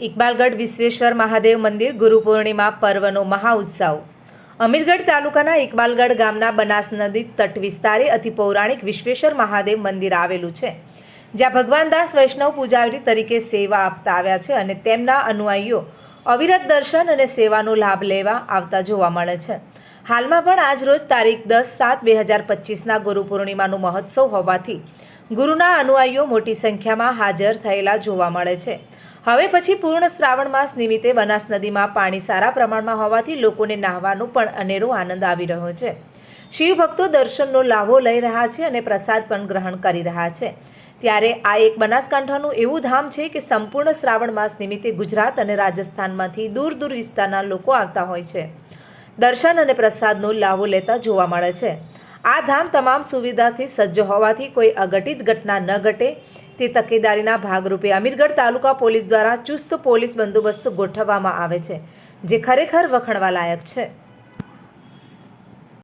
ઇકબાલગઢ વિશ્વેશ્વર મહાદેવ મંદિર ગુરુ પૂર્ણિમા પર્વનો મહાઉત્સવ. અમીરગઢ તાલુકાના ઇકબાલગઢ ગામના બનાસ નદી તટ વિસ્તારે અતિ પૌરાણિક વિશ્વેશ્વર મહાદેવ મંદિર આવેલું છે. જ્યાં ભગવાન દાસ વૈષ્ણવ પૂજારી તરીકે સેવા આપતા આવ્યા છે અને તેમના અનુયાયીઓ અવિરત દર્શન અને સેવાનો લાભ લેવા આવતા જોવા મળે છે. હાલમાં પણ આજ રોજ તારીખ દસ સાત બે હજાર પચીસના ગુરુ પૂર્ણિમાનું મહોત્સવ હોવાથી ગુરુના અનુયાયીઓ મોટી સંખ્યામાં હાજર થયેલા જોવા મળે છે. હવે પછી પૂર્ણ શ્રાવણ માસ નિમિત્તે બનાસ નદીમાં પાણી સારા પ્રમાણમાં હોવાથી લોકોને નાહવાનો પણ અનેરો આનંદ આવી રહ્યો છે. શિવભક્તો દર્શનનો લાભો લઈ રહ્યા છે અને પ્રસાદ પણ ગ્રહણ કરી રહ્યા છે. ત્યારે આ એક બનાસકાંઠાનું એવું ધામ છે કે સંપૂર્ણ શ્રાવણ માસ નિમિત્તે ગુજરાત અને રાજસ્થાનમાંથી દૂર દૂર વિસ્તારના લોકો આવતા હોય છે. દર્શન અને પ્રસાદનો લાભો લેતા જોવા મળે છે. આ ધામ તમામ સુવિધાથી સજ્જ હોવાથી કોઈ અઘટિત ઘટના ન ઘટે. તે તકેદારીના ભાગરૂપે અમીરગઢ તાલુકા પોલીસ દ્વારા ચુસ્ત પોલીસ બંદોબસ્ત ગોઠવવામાં આવે છે, જે ખરેખર વખણવા લાયક છે.